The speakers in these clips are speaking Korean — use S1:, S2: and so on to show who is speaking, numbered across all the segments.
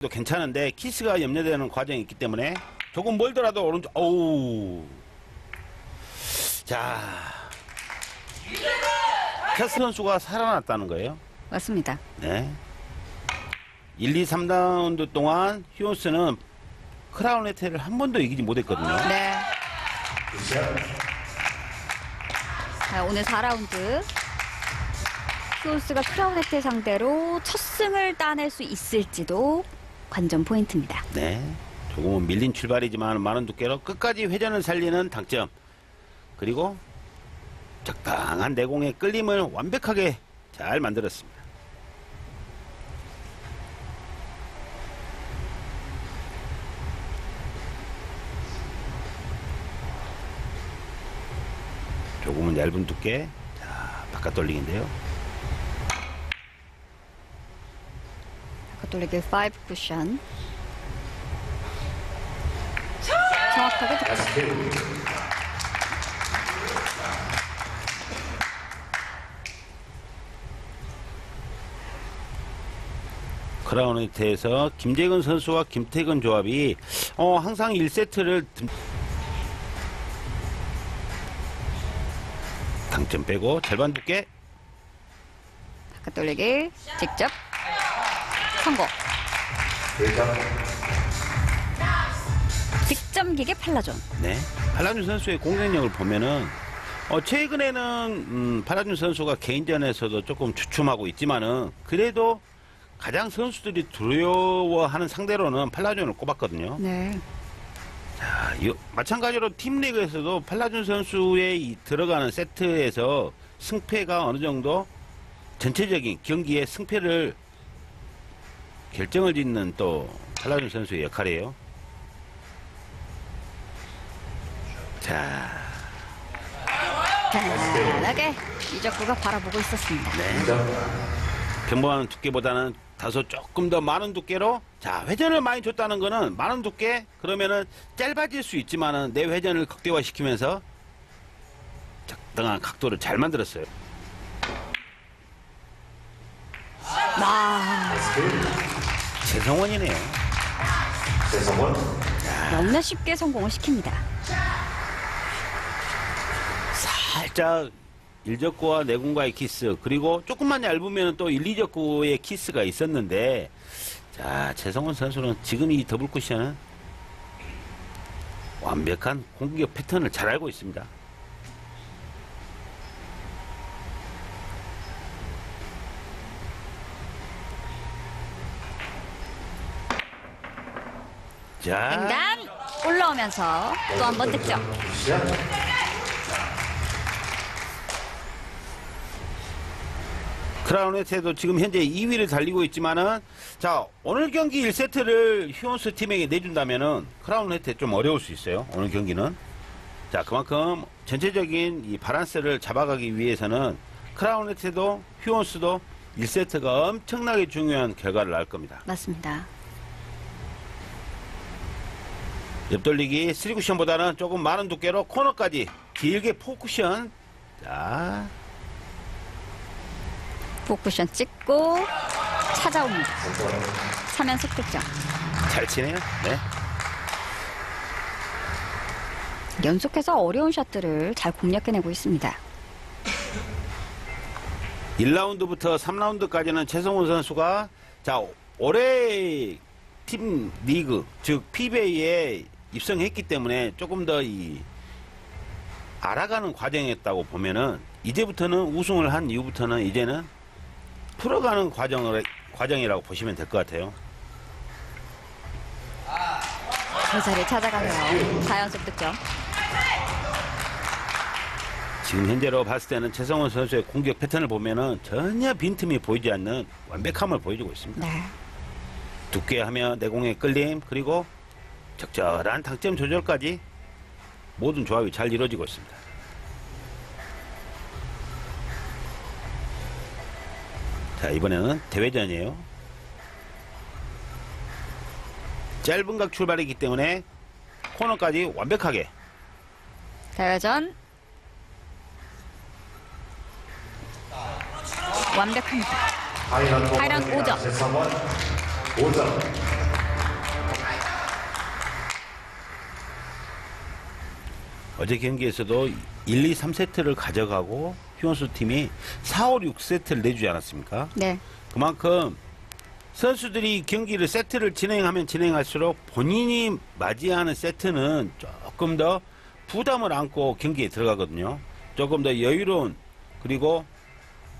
S1: 도 괜찮은데 키스가 염려되는 과정이 있기 때문에 조금 멀더라도 오른쪽 어우 자 캐스 선수가 살아났다는 거예요.
S2: 맞습니다.
S1: 네. 1, 2, 3라운드 동안 휴온스는 크라운 혜태를 한 번도 이기지 못했거든요.
S2: 네. 자, 오늘 4라운드. 히오스가 크라우네트 상대로 첫 승을 따낼 수 있을지도 관전 포인트입니다.
S1: 네. 조금은 밀린 출발이지만 많은 두께로 끝까지 회전을 살리는 당점. 그리고 적당한 내공의 끌림을 완벽하게 잘 만들었습니다. 조금은 얇은 두께. 자, 바깥 돌리기인데요.
S2: 가톨릭의 5 쿠션. 정확하게 듣고
S1: 크라우네트에서 김재근 선수와 김태근 조합이 어, 항상 1세트를 당점 빼고 절반 두께.
S2: 가톨릭이 직접 성공. 득점 기계 팔라존.
S1: 네. 팔라준 선수의 공격력을 보면은 어, 최근에는 음, 팔라준 선수가 개인전에서도 조금 주춤하고 있지만은 그래도 가장 선수들이 두려워하는 상대로는 팔라준을 꼽았거든요.
S2: 네.
S1: 자, 이- 마찬가지로 팀 리그에서도 팔라준 선수의 이 들어가는 세트에서 승패가 어느 정도 전체적인 경기의 승패를 결정을 짓는 또 팔라준 선수의 역할이에요. 자,
S2: 편안하게 이적구가 바라보고 있었습니다.
S1: 평범한 두께보다는 다소 조금 더 많은 두께로 자 회전을 많이 줬다는 거는 많은 두께 그러면은 짧아질 수 있지만은 내 회전을 극대화시키면서 적당한 각도를 잘 만들었어요.
S2: 아,
S1: 최성원이네요.
S2: 너무나 쉽게 성공을 시킵니다.
S1: 살짝 일적구와 내군과의 키스 그리고 조금만 얇으면 또 일리적구의 키스가 있었는데 자 최성원 선수는 지금 이 더블 쿠션은 완벽한 공격 패턴을 잘 알고 있습니다. 자,
S2: 횡단 올라오면서 또 한 번 득점.
S1: 크라운 혜태도 지금 현재 2위를 달리고 있지만은 자 오늘 경기 1세트를 휴원스 팀에게 내준다면은 크라운 혜태 좀 어려울 수 있어요 오늘 경기는 자 그만큼 전체적인 이 바란스를 잡아가기 위해서는 크라운 혜태도 휴원스도 1세트가 엄청나게 중요한 결과를 낳을 겁니다
S2: 맞습니다.
S1: 옆돌리기 3쿠션보다는 조금 많은 두께로 코너까지 길게 4쿠션 자
S2: 포쿠션 찍고 찾아옵니다. 3연속 득점.
S1: 잘 치네요 네.
S2: 연속해서 어려운 샷들을 잘 공략해내고 있습니다.
S1: 1라운드부터 3라운드까지는 최성훈 선수가 자 올해 팀 리그 즉 PBA에 입성했기 때문에 조금 더 이 알아가는 과정이었다고 보면은 이제부터는 우승을 한 이후부터는 이제는 풀어가는 과정을 과정이라고 보시면 될 것 같아요.
S2: 제자리를 찾아가네요. 4연속 득점.
S1: 지금 현재로 봤을 때는 최성훈 선수의 공격 패턴을 보면은 전혀 빈틈이 보이지 않는 완벽함을 보여주고 있습니다.
S2: 네.
S1: 두께 하며 내공의 끌림 그리고 적절한 당점 조절까지 모든 조합이 잘 이루어지고 있습니다. 자 이번에는 대회전이에요. 짧은 각 출발이기 때문에 코너까지 완벽하게
S2: 대회전. 완벽합니다.
S3: 하이란
S2: 하이란 오점.
S3: 최성원 5점
S1: 어제 경기에서도 1, 2, 3세트를 가져가고 휴원수 팀이 4, 5, 6세트를 내주지 않았습니까?
S2: 네.
S1: 그만큼 선수들이 경기를 세트를 진행하면 진행할수록 본인이 맞이하는 세트는 조금 더 부담을 안고 경기에 들어가거든요. 조금 더 여유로운 그리고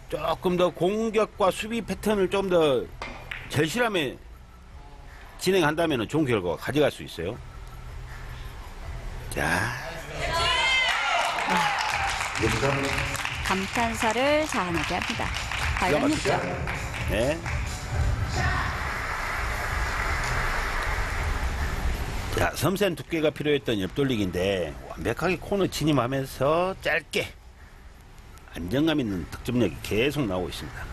S1: 조금 더 공격과 수비 패턴을 좀 더 절실함에 진행한다면 좋은 결과가 가져갈 수 있어요. 자,
S2: 감탄사를 자아내게 합니다. 과연 6점.
S1: 네. 자, 섬세한 두께가 필요했던 옆돌리기인데 완벽하게 코너 진입하면서 짧게 안정감 있는 득점력이 계속 나오고 있습니다.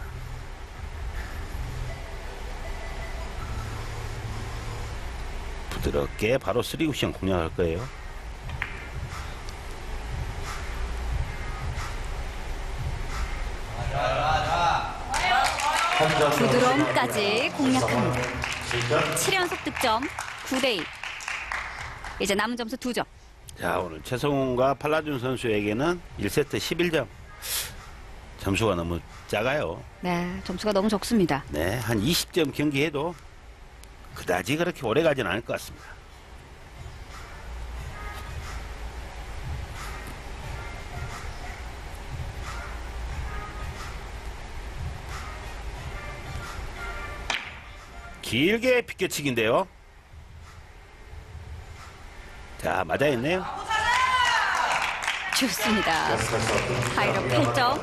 S1: 부드럽게 바로 쓰리 쿠션 공략할 거예요.
S2: 부드러움까지 공략합니다. 7연속 득점 9대2. 이제 남은 점수 2점.
S1: 자, 오늘 최성훈과 팔라준 선수에게는 1세트 11점. 점수가 너무 작아요.
S2: 네, 점수가 너무 적습니다.
S1: 네, 한 20점 경기해도 그다지 그렇게 오래 가진 않을 것 같습니다. 길게 비껴치기인데요. 자, 맞아있네요.
S2: 좋습니다. 하이로 8점.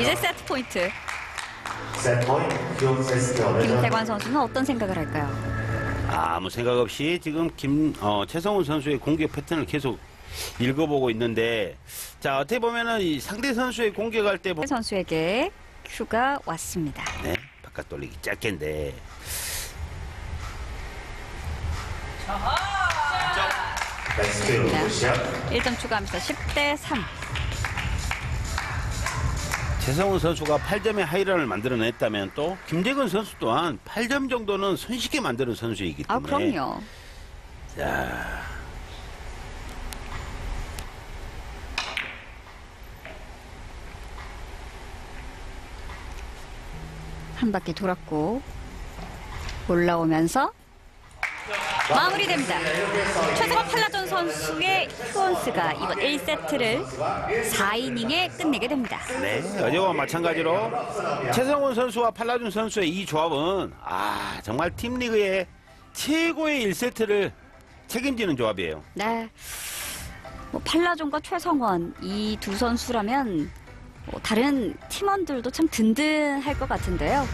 S2: 이제 세트 포인트. 김태관 선수는 어떤 생각을 할까요?
S1: 아무 생각 없이 지금 김 어, 최성훈 선수의 공격 패턴을 계속 읽어보고 있는데 자 어떻게 보면은 이 상대 선수의 공격할 때 보...
S2: 선수에게 큐가 왔습니다.
S1: 네 바깥 돌리기 짧게인데
S3: 루시아
S2: 1점 추가하면서 10대 3.
S1: 최성훈 선수가 8점의 하이런을 만들어냈다면 또 김재근 선수 또한 8점 정도는 손쉽게 만드는 선수이기
S2: 아,
S1: 때문에
S2: 그럼요.
S1: 자
S2: 한 바퀴 돌았고 올라오면서 마무리됩니다. 최성원 팔라존 선수의 휴원스가 이번 1세트를 4이닝에 끝내게 됩니다.
S1: 네, 어제와 마찬가지로 최성훈 선수와 팔라준 선수의 이 조합은 아 정말 팀 리그의 최고의 1세트를 책임지는 조합이에요.
S2: 네. 뭐 팔라존과 최성원 이 두 선수라면 뭐 다른 팀원들도 참 든든할 것 같은데요.